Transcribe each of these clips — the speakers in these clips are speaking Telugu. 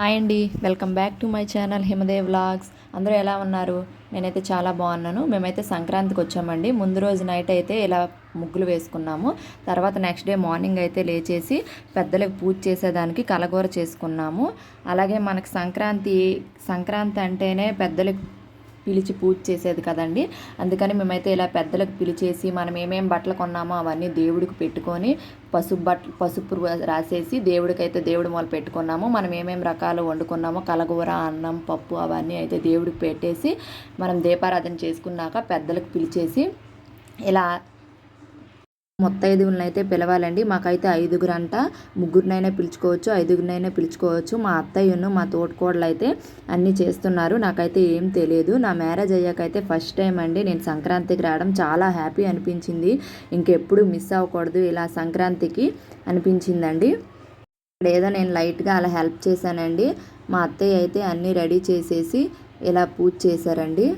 హాయ్ అండి welcome back to my channel Himadev vlogs. అందరూ ఎలా ఉన్నారు? నేనైతే చాలా బాగున్నాను. మేమైతే సంక్రాంతికి వచ్చామండి. ముందు రోజు నైట్ అయితే ఇలా ముగ్గులు వేసుకున్నాము. తర్వాత నెక్స్ట్ డే మార్నింగ్ అయితే లేచేసి పెద్దలకు పూజ చేసేదానికి కలగూర చేసుకున్నాము. అలాగే మనకు సంక్రాంతి సంక్రాంతి అంటేనే పెద్దలకు పిలిచి పూజ చేసేది కదండి. అందుకని మేమైతే ఇలా పెద్దలకు పిలిచేసి మనం ఏమేమి బట్టలు కొన్నామో అవన్నీ దేవుడికి పెట్టుకొని పసుపు బట్టలు పసుపు రాసేసి దేవుడికి అయితే దేవుడి మొదలు పెట్టుకున్నాము. మనం ఏమేమి రకాలు వండుకున్నామో కలగూర అన్నం పప్పు అవన్నీ అయితే దేవుడికి పెట్టేసి మనం దీపారాధన చేసుకున్నాక పెద్దలకు పిలిచేసి ఇలా ముత్తైదువులను అయితే పిలవాలండి. మాకైతే ఐదుగురు అంట ముగ్గురినైనా పిలుచుకోవచ్చు ఐదుగురినైనా పిలుచుకోవచ్చు. మా అత్తయ్యను మా తోటకోడలు అయితే అన్నీ చేస్తున్నారు. నాకైతే ఏం తెలియదు. నా మ్యారేజ్ అయ్యాకైతే ఫస్ట్ టైం అండి. నేను సంక్రాంతికి రావడం చాలా హ్యాపీ అనిపించింది. ఇంకెప్పుడు మిస్ అవ్వకూడదు. ఇలా సంక్రాంతికి అనిపించిందండి. ఏదో నేను లైట్గా అలా హెల్ప్ చేశానండి. మా అత్తయ్య అయితే అన్నీ రెడీ చేసేసి ఇలా పూజ చేశారండి.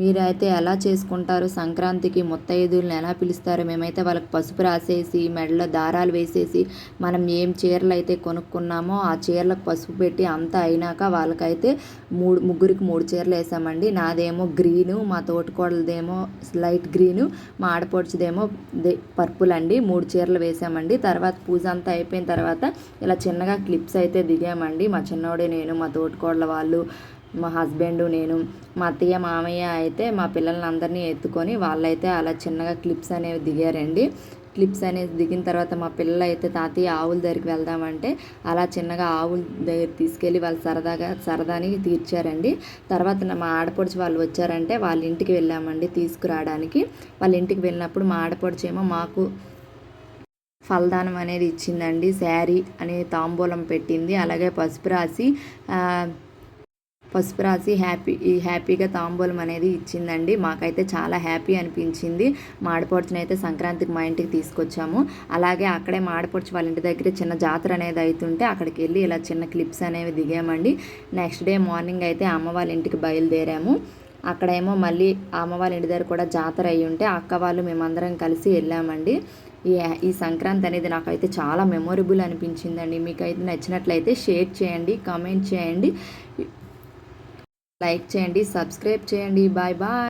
మీరైతే ఎలా చేసుకుంటారు? సంక్రాంతికి ముత్తైదువులను ఎలా పిలుస్తారు? మేమైతే వాళ్ళకి పసుపు రాసేసి మెడలో దారాలు వేసేసి మనం ఏం చీరలు అయితే కొనుక్కున్నామో ఆ చీరలకు పసుపు పెట్టి అంతా అయినాక వాళ్ళకైతే మూడు ముగ్గురికి మూడు చీరలు వేసామండి. నాదేమో గ్రీను మా తోటకోడలదేమో లైట్ గ్రీను మా ఆడపడుచుదేమో పర్పుల్ అండి. మూడు చీరలు వేసామండి. తర్వాత పూజ అంతా అయిపోయిన తర్వాత ఇలా చిన్నగా క్లిప్స్ అయితే దిగామండి. మా చిన్నోడే నేను మా తోటకోడల వాళ్ళు మా హస్బెండ్ నేను మా అత్తయ్య మామయ్య అయితే మా పిల్లల్ని అందరినీ ఎత్తుకొని వాళ్ళైతే అలా చిన్నగా క్లిప్స్ అనేవి దిగారండి. క్లిప్స్ అనేది దిగిన తర్వాత మా పిల్లలు అయితే తాతయ్య ఆవుల దగ్గరికి వెళ్దామంటే అలా చిన్నగా ఆవుల దగ్గర తీసుకెళ్ళి వాళ్ళు సరదాగా సరదాని తీర్చారండి. తర్వాత మా ఆడపడుచు వాళ్ళు వచ్చారంటే వాళ్ళ ఇంటికి వెళ్ళామండి తీసుకురావడానికి. వాళ్ళ ఇంటికి వెళ్ళినప్పుడు మా ఆడపడుచు ఏమో మాకు ఫలదానం అనేది ఇచ్చిందండి శారీ అనే తాంబూలం పెట్టింది. అలాగే పసుపు రాసి పసుపు రాసి హ్యాపీ హ్యాపీగా తాంబూలం అనేది ఇచ్చిందండి. మాకైతే చాలా హ్యాపీ అనిపించింది. మాడపడుచుని అయితే సంక్రాంతికి మా ఇంటికి తీసుకొచ్చాము. అలాగే అక్కడే మాడపడుచు వాళ్ళ ఇంటి దగ్గర చిన్న జాతర అనేది అవుతుంటే అక్కడికి వెళ్ళి ఇలా చిన్న క్లిప్స్ అనేవి దిగామండి. నెక్స్ట్ డే మార్నింగ్ అయితే అమ్మ వాళ్ళ ఇంటికి బయలుదేరాము. అక్కడేమో మళ్ళీ అమ్మ వాళ్ళ ఇంటి దగ్గర కూడా జాతర అయ్యి ఉంటే అక్క వాళ్ళు మేమందరం కలిసి వెళ్ళామండి. ఈ ఈ సంక్రాంతి అనేది నాకైతే చాలా మెమొరబుల్ అనిపించిందండి. మీకైతే నచ్చినట్లయితే షేర్ చేయండి కామెంట్ చేయండి. లైక్ చేయండి సబ్స్క్రైబ్ చేయండి. Bye bye.